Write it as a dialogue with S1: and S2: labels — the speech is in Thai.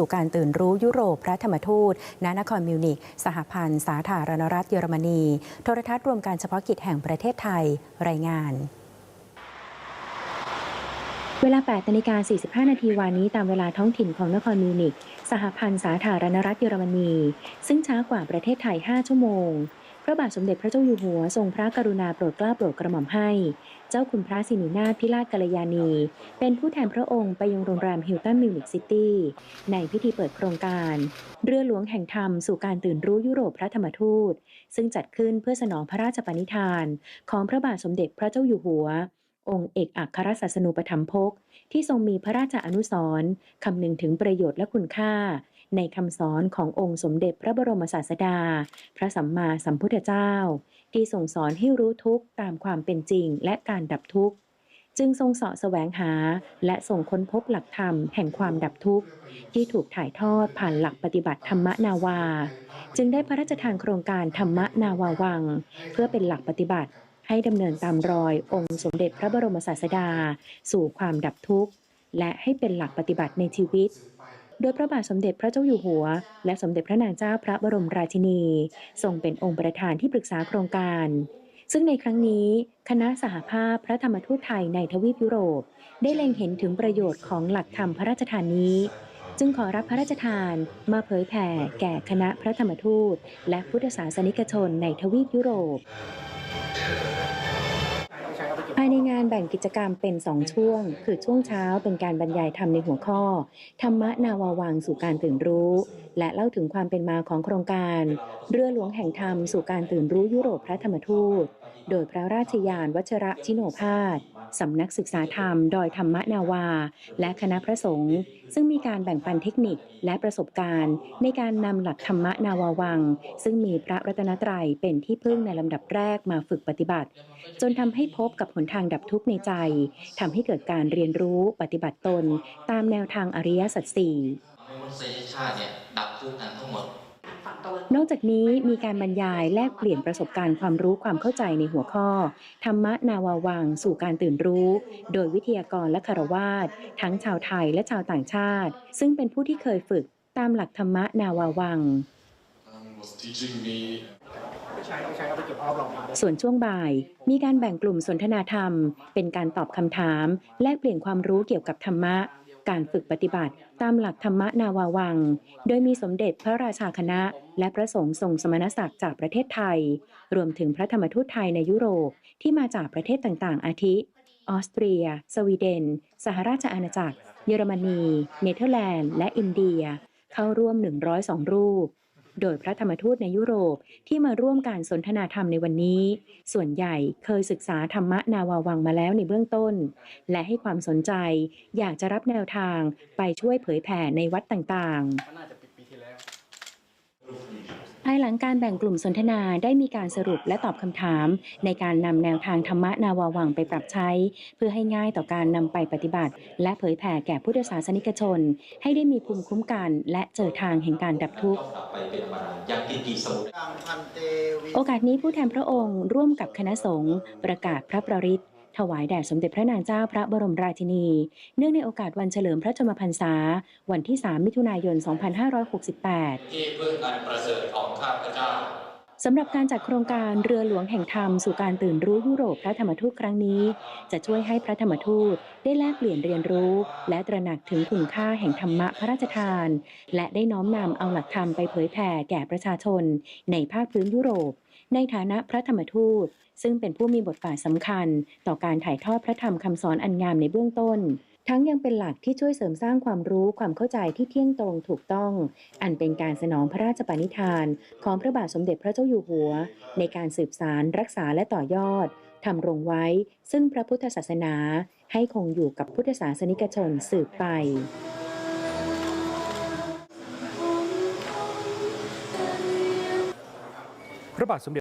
S1: สู่การตื่นรู้ยุโรปพระธรรมทูต ณ นครมิวนิกสหพันธ์ สาธารณรัฐเยอรมนี โทรทัศน์รวมการเฉพาะกิจแห่งประเทศไทย รายงาน เวลา 8นาฬิกา45 นาทีวานนี้ตามเวลาท้องถิ่นของนครมิวนิกสหพันธ์ สาธารณรัฐเยอรมนี ซึ่งช้ากว่าประเทศไทย 5 ชั่วโมง พระบาทสมเด็จพระเจ้าอยู่หัวทรงพระกรุณาโปรดเกล้าโปรดกระหม่อมให้ เจ้าคุณพระสินินาถพิราชกัลยาณี เป็นผู้แทนพระองค์ไปยังโรงแรมฮิลตันมิวนิกซิตี้ในพิธีเปิดโครงการ เรือหลวงแห่งธรรมสู่การตื่นรู้ยุโรปพระธรรมทูต ซึ่งจัดขึ้นเพื่อสนองพระราชปณิธาน ของพระบาทสมเด็จพระเจ้าอยู่หัว องค์เอกอัครศาสนูปถัมภกที่ทรงมีพระราชอนุสรณ์คำนึงถึงประโยชน์และคุณค่า ในคำสอนขององค์สมเด็จพระบรมศาสดา พระสัมมาสัมพุทธเจ้า ที่ทรงสอนให้รู้ทุกข์ตามความเป็นจริงและการดับทุกข์ จึงทรงเสาะแสวงหาและทรงค้นพบหลักธรรมแห่งความดับทุกข์ ที่ถูกถ่ายทอดผ่านหลักปฏิบัติธรรมนาวา จึงได้พระราชทานโครงการธรรมนาวาวัง เพื่อเป็นหลักปฏิบัติให้ดำเนินตามรอยองค์สมเด็จพระบรมศาสดา สู่ความดับทุกข์ และให้เป็นหลักปฏิบัติในชีวิต โดยพระบาทสมเด็จพระเจ้าอยู่หัว และสมเด็จพระนางเจ้าพระบรมราชินี ทรงเป็นองค์ประธานที่ปรึกษาโครงการ ซึ่งในครั้งนี้คณะสหภาพพระธรรมทูตไทยในทวีปยุโรป ได้เล็งเห็นถึงประโยชน์ของหลักธรรมพระราชทานนี้ จึงขอรับพระราชทานมาเผยแผ่แก่คณะพระธรรมทูต และพุทธศาสนิกชนในทวีปยุโรป ภายในงานแบ่งกิจกรรมเป็น2ช่วง คือช่วงเช้าเป็นการบรรยายธรรมในหัวข้อ ธรรมะนาวาวังสู่การตื่นรู้ และเล่าถึงความเป็นมาของโครงการ เรือหลวงแห่งธรรมสู่การตื่นรู้ยุโรปพระธรรมทูต โดยพระราชยานวัชระชิโนภาส สำนักศึกษาธรรม ดอยธรรมนาวา และคณะพระสงฆ์ซึ่งมีการแบ่งปันเทคนิคและประสบการณ์ ในการนำหลักธรรมนาวาวัง ซึ่งมีพระรัตนตรัยเป็นที่พึ่งในลำดับแรกมาฝึกปฏิบัติ จนทำให้พบกับหนทางดับทุกข์ในใจทำให้เกิดการเรียนรู้ปฏิบัติตน ตามแนวทางอริยสัจสี่
S2: มนุษยชาติเนี่ยดับทุกข์กันทั้งหมด
S1: นอกจากนี้มีการบรรยายแลกเปลี่ยนประสบการณ์ความรู้ความเข้าใจในหัวข้อ ธรรมนาวาวัง สู่การตื่นรู้ โดยวิทยากรและคารวาสทั้งชาวไทยและชาวต่างชาติ ซึ่งเป็นผู้ที่เคยฝึกตามหลักธรรมนาวาวัง ส่วนช่วงบ่าย มีการแบ่งกลุ่มสนทนาธรรม เป็นการตอบคำถาม แลกเปลี่ยนความรู้เกี่ยวกับธรรมะ การฝึกปฏิบัติตามหลักธรรมนาวาวัง โดยมีสมเด็จพระราชาคณะ และพระสงฆ์ทรงสมณศักดิ์จากประเทศไทย รวมถึงพระธรรมทูตไทยในยุโรปที่มาจากประเทศต่างๆ อาทิ ออสเตรีย สวีเดน สหราชอาณาจักร เยอรมนี เนเธอร์แลนด์ และอินเดีย เข้าร่วม 102 รูป โดยพระธรรมทูตในยุโรปที่มาร่วมการสนทนาธรรมในวันนี้ ส่วนใหญ่เคยศึกษาธรรมะนาวาวังมาแล้วในเบื้องต้น และให้ความสนใจอยากจะรับแนวทางไปช่วยเผยแผ่ในวัดต่างๆ หลังการแบ่งกลุ่มสนทนาได้มีการสรุปและตอบคำถาม ในการนำแนวทางธรรมะนาวาวังไปปรับใช้ เพื่อให้ง่ายต่อการนำไปปฏิบัติ และเผยแผ่แก่พุทธศาสนิกชน ให้ได้มีภูมิคุ้มกัน และเจอทางแห่งการดับทุกข์โอกาสนี้ผู้แทนพระองค์ร่วมกับคณะสงฆ์ประกาศพระประริต ถวายแด่สมเด็จพระนางเจ้าพระบรมราชินี เนื่องในโอกาสวันเฉลิมพระชนมพรรษา วันที่ 3 มิถุนายน 2568
S2: ที่พึ่งอันประเสริฐของข้าพเจ้า
S1: สำหรับการจัดโครงการเรือหลวงแห่งธรรมสู่การตื่นรู้ยุโรปพระธรรมทูตครั้งนี้ จะช่วยให้พระธรรมทูตได้แลกเปลี่ยนเรียนรู้ และตระหนักถึงคุณค่าแห่งธรรมะพระราชทาน และได้น้อมนำเอาหลักธรรมไปเผยแผ่แก่ประชาชน ในภาคพื้นยุโรป ในฐานะพระธรรมทูต ซึ่งเป็นผู้มีบทบาทสำคัญ ต่อการถ่ายทอดพระธรรมคำสอนอันงามในเบื้องต้น ทั้งยังเป็นหลักที่ช่วยเสริมสร้างความรู้ความเข้าใจที่เที่ยงตรงถูกต้อง อันเป็นการสนองพระราชปณิธาน ของพระบาทสมเด็จพระเจ้าอยู่หัว ในการสืบสารรักษาและต่อยอดทำรงไว้ ซึ่งพระพุทธศาสนาให้คงอยู่กับพุทธศาสนิกชนสืบไป
S3: พระบาทสมเด็จ